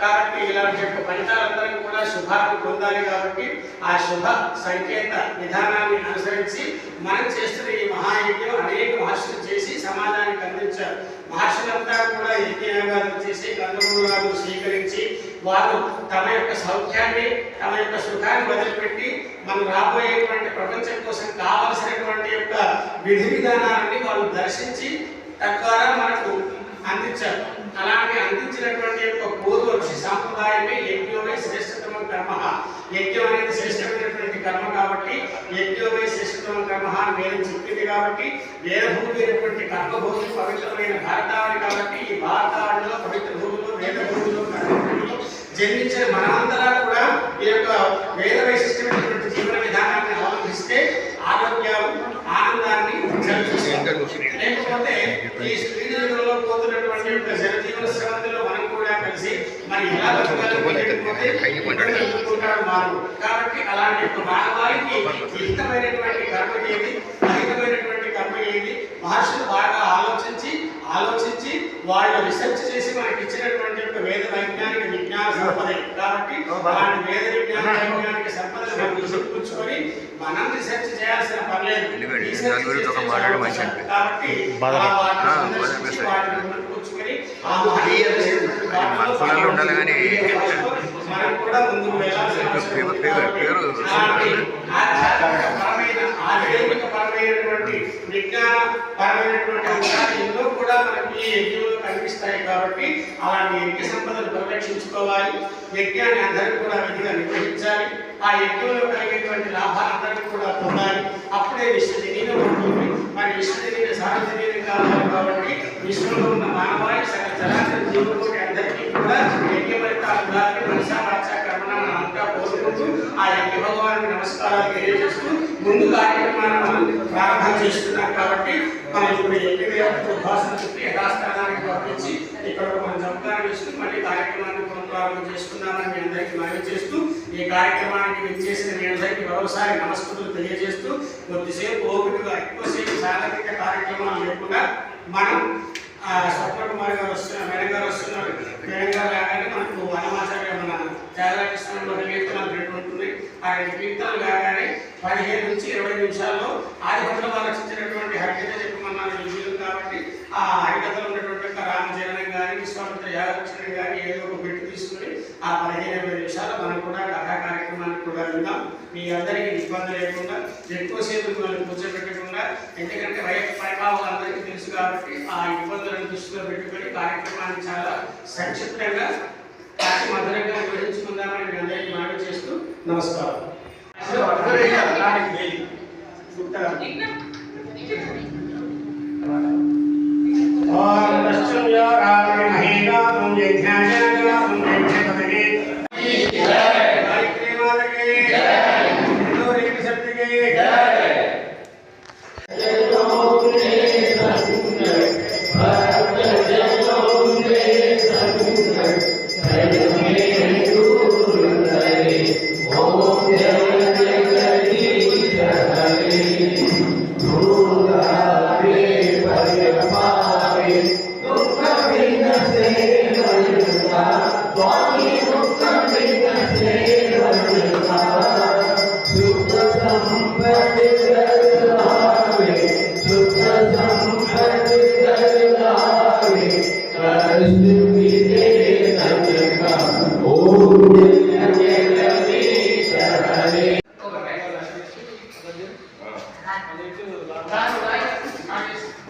కాబట్టి ఇలాంటి యొక్క ఫలితాలందరం కూడా శుభాలను పొందాలి కాబట్టి ఆ శుభ సంకేత విధానాన్ని అనుసరించి మనం చేస్తున్న ఈ మహాయజ్ఞం అనేక మహర్షులు చేసి సమాజానికి అందించారు. మహర్షులంతా కూడా యజ్ఞయాగాలు చేసి గంధమూలాలు స్వీకరించి వారు తమ యొక్క సౌఖ్యాన్ని తమ యొక్క సుఖాన్ని వదిలిపెట్టి మనం రాబోయేటువంటి ప్రపంచం కోసం కావలసినటువంటి యొక్క విధి విధానాన్ని వాళ్ళు దర్శించి తద్వారా మనకు అందించారు. అలాంటి అందించినటువంటి యొక్క పూర్వ ఋషి సాంప్రదాయమే యజ్ఞమే శ్రేష్టతమ కర్మ యజ్ఞం అనేది శ్రేష్టమైనటువంటి కర్మ కాబట్టి యజ్ఞమే శ్రేష్టతమ కర్మ అని వేదం చెప్పింది కాబట్టి వేదభూమి అయినటువంటి కర్మభూమి పవిత్రమైన భారతావని కాబట్టి ఈ భారతావనిలో పవిత్ర భూమిలో వేద భూమిలో కర్మభూమిలో జన్మించిన మనమంతరా కూడా ఈ యొక్క వేద వైశిష్టమైనటువంటి జీవన విధానాన్ని అవలంబిస్తే ఆరోగ్యాలు ఆనందాన్ని. లేకపోతే ఈ యొక్క జనజీవన శ్రమంతిలో మనం కూడా కలిసి మరి ఎలా బతకాలి కాబట్టి అలాంటి యొక్క మానవాళికి హితమైనటువంటి కర్మ ఏది అహితమైనటువంటి కర్మ ఏది మహర్షులు బాగా ఆలోచించి ఆలోచించి వాళ్ళు రీసెర్చ్ చేసి మనకి ఇచ్చినటువంటి యొక్క వేద వైజ్ఞానిక విజ్ఞాన సంపద కాబట్టి అలాంటి వేద విజ్ఞాన వైజ్ఞానిక సంపదను మనం గుర్తుంచుకొని మనం రీసెర్చ్ చేయాల్సిన పర్లేదు. కాబట్టి బాధ- ఆ వాటిని ఆ, సందర్శించి బాధ వాటిని గుర్తుంచుకొని ఆ మహనీయులు చేసినటువంటి అది మన వాటిలో పొలాల్లో ఉండాలి కానీ మనం కూడా ముందుకు వెళ్ళాల్సిన పేరు- ఆధ్యాత్మిక పరమైన ఆధ్యాత్మిక పరమైనటువంటి విజ్ఞాన పరమైనటువంటి అంశాలు ఎన్నో కూడా మనకి ఈ యజ్ఞంలో కనిపిస్తాయి కాబట్టి అలాంటి యజ్ఞ సంపదను పరిరక్షించుకోవాలి. యజ్ఞాన్ని అందరూ కూడా విధిగా నిర్వహించాలి. ఆ యజ్ఞంలో కలిగేటువంటి లాభాలందరికీ కూడా పొందాలి. అప్పుడే విశ్వజనీయం ఉంటుంది. మరి విశ్వజనీయ సార్వజనీయం కావాలి కాబట్టి విశ్వంలో ఉన్న మానవాళి సకల చరాచర జీవులు అందరికీ కూడా యజ్ఞ ఫలితాలు ఉండాలని మనసా అంతా ఆ యొక్క భగవానికి నమస్కారాలు తెలియజేస్తూ ముందు కార్యక్రమాన్ని మనం ప్రారంభం చేస్తున్నాం కాబట్టి మనం ఇప్పుడు యజ్ఞ భాషను చెప్పి యథాస్థానానికి పంపించి ఇక్కడ మనం చమత్కారం చేసుకుని మళ్ళీ కార్యక్రమాన్ని పునఃప్రారంభం చేస్తున్నామని మీ అందరికీ మనవి చేస్తూ ఈ కార్యక్రమానికి విచ్చేసిన మీ అందరికీ మరోసారి నమస్కృతులు తెలియజేస్తూ కొద్దిసేపు ఓపికగా ఎక్కువసేపు సాంఘిక కార్యక్రమాలు లేకుండా మనం స్వప్న కుమార్ గారు వస్తున్నారు మేడం గారు వస్తున్నారు. మేడం గారు రాగానే మనకు వనమాచార్య మన త్యాగరాజకృష్ణంలో కీర్తనలు రెండు ఉంటుంది. ఆ రెండు కీర్తనలు కాగానే పదిహేను నుంచి ఇరవై నిమిషాల్లో ఆదిపట్ల వారు రచించినటువంటి హరికథ చెప్పమన్నారు విజయం కాబట్టి ఆ హరికథలో ఉన్నటువంటి ఒక రామచరణం కానీ విశ్వామిత్ర యాగరక్షణ కానీ ఏదో ఒక పెట్టి తీసుకుని ఆ పదిహేను ఇరవై నిమిషాలు మనం కూడా కథా కార్యక్రమాన్ని కూడా విందాం. మీ అందరికీ ఇబ్బంది లేకుండా ఎక్కువసేపు మిమ్మల్ని కూర్చోబెట్టకుండా ఎందుకంటే వైపు ప్రభావం అందరికీ తెలుసు. కాబట్టి ఆ ఇబ్బందులను దృష్టిలో పెట్టుకొని కార్యక్రమాన్ని చాలా సంక్షిప్తంగా అతి మధురంగా నిర్వహించుకుందామని మీ అందరికీ మనవి చేస్తూ నమస్కారం. ఓం దశ్యం యో Ravana మహేగాతం యజ్ఞాజనగాతం Time, artist.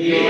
Yeah.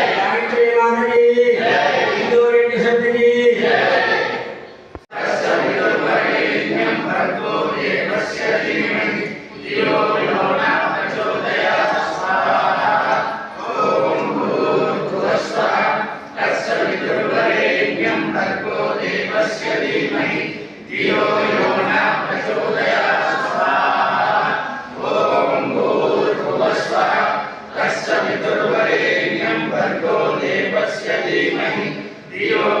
Dio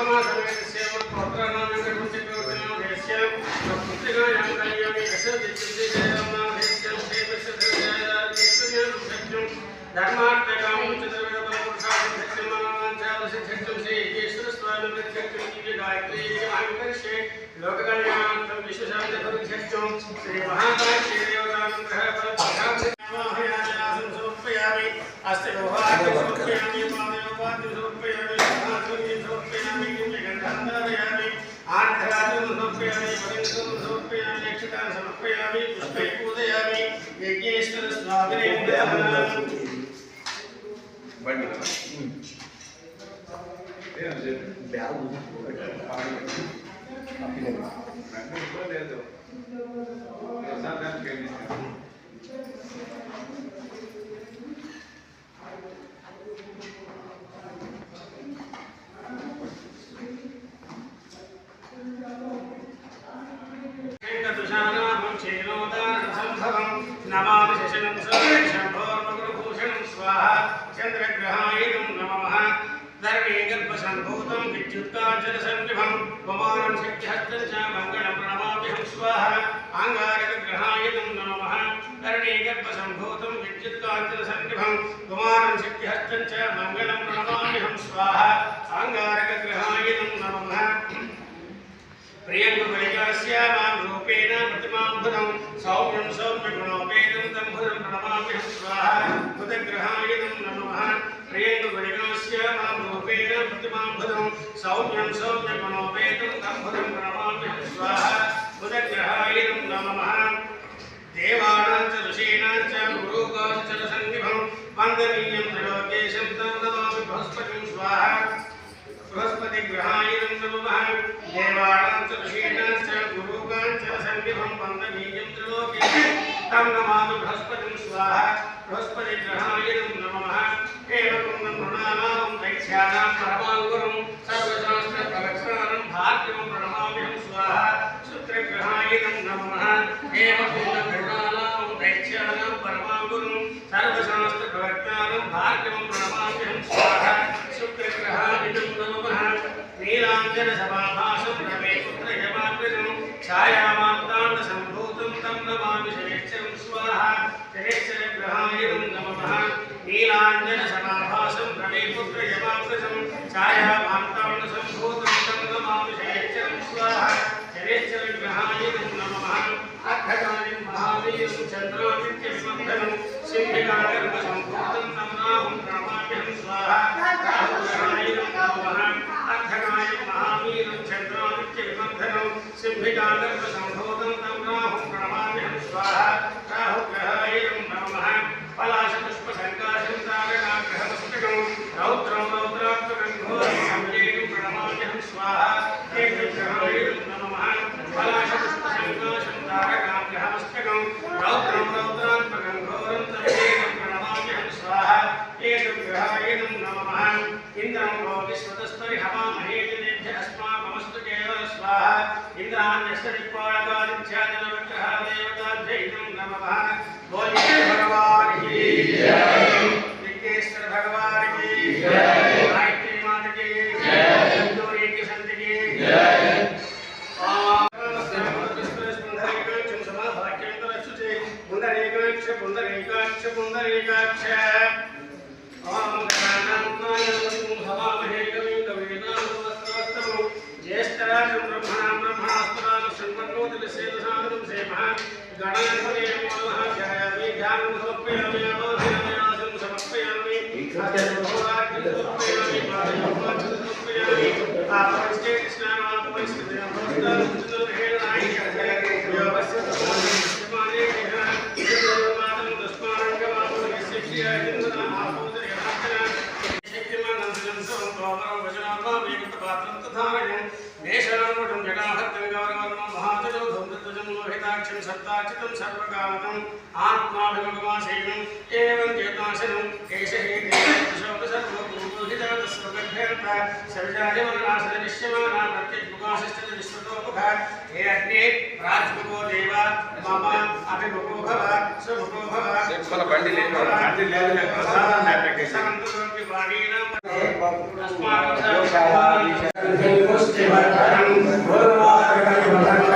ಆತ್ಮನ ಸಂಗತಿ ಸೇವನ ಪುತ್ರನಾಮ ಕುಂತಿಗಳನ್ನು ದೇಶ್ಯಂ ಕುಂತಿಗಳ ಯಮಕಲ್ಯಮಿ ಅಸದಿತ್ತಿ ಜಯಮನ ದೇಶ್ಯಂ ಸೇವಸ ಜಯದಾರ ದೇಶ್ಯಂ ಸತ್ಯಂ ಧರ್ಮಾರ್ಥಕಂ ಚತುರ್ವೇದ ಪರಪುರುಷಾಂ ಸತ್ಯಮಾನಂ ಚಾವಸ ಸತ್ಯಂ ಶ್ರೀ ಏಕೇಶ್ವರ ಸ್ವಾಮಿ ಸತ್ಯಂ की गायत्री आयुर्वेद से लोक कल्याणार्थम विश्व शांति पर सत्यम श्री महाकाल श्री देवतानुग्रह पर भगवान से नमः आसन समर्पयामि अस्ते लोहा బండి లేదు ప్రసాదానికి వెళ్ళి వెంకటుశానామం भूतं विद्युत्कान्तिरसन्निभं कुमारं शक्तिहस्तं च मङ्गलं प्रणमाम्यहं स्वाहा साङ्गारकग्रहायनं नमः। प्रियं गुरुवैकास्यामां रूपेण प्रतिमाम्भुतं, सौम्यं सौम्यगुणोपेतं तं भुजं प्रणमाम्यहं स्वाहा बुधग्रहायनं नमः। प्रियं गुरुवैकास्यामां रूपेण प्रतिमाम्भुतं, सौम्यं सौम्यगुणोपेतं तं भुजं प्रणमाम्यहं स्वाहा बुधग्रहायनं नमः। देवानां च ऋषीणां च गुरुकाश्चरसङ्गिभं वन्दनीयं त्रिलोकेशं नमामि बृहस्पतिं स्वाहा। बृहस्पतिग्रहायनं नमः देवानां च ऋषीणां च गुरुकाश्चरसङ्गिभं वन्दनीयं तं नमामि बृहस्पतिं स्वाहा। बृहस्पतिग्रहायनं नमः एवं नृणानां दैत्यानां सर्वाङ्गुरं सर्वशास्त्रप्रवक्षानं भाग्यं प्रणमामि। శుక్రగ్రహాయుధం నమః. ఏవకుండం ప్రణామాం దైత్యానాం పరమాంగురం సర్వశాస్త్ర ప్రవక్ష్రానం భార్గవం ప్రణమామ్యహం స్వాహ. శుక్రగ్రహాయుధం నమః. నీలాంజన సమాభాసం రమే పుత్ర పుత్రయమాగ్రజం ఛాయామాప్తాండ సంభూతం తం నమామి శనేశ్వరం స్వాహ. శనేశ్వర గ్రహాయుధం నమః. నీలాంజన సమాభాసం రమే పుత్ర పుత్రయమాగ్రజం ఛాయా విశ్యమానా ప్రత్యగ్ముఖాశిష్టత విశ్వతోముఖ హే అగ్నే రాజ్ముఖో దేవ మమ అభిముఖో భవ సుముఖో భవ మన బండి లేదు బండి లేదు. ప్రసాదం లేకపోతే. సంతులోకి వాణీనాం పుష్టివర్ధనం గురువారం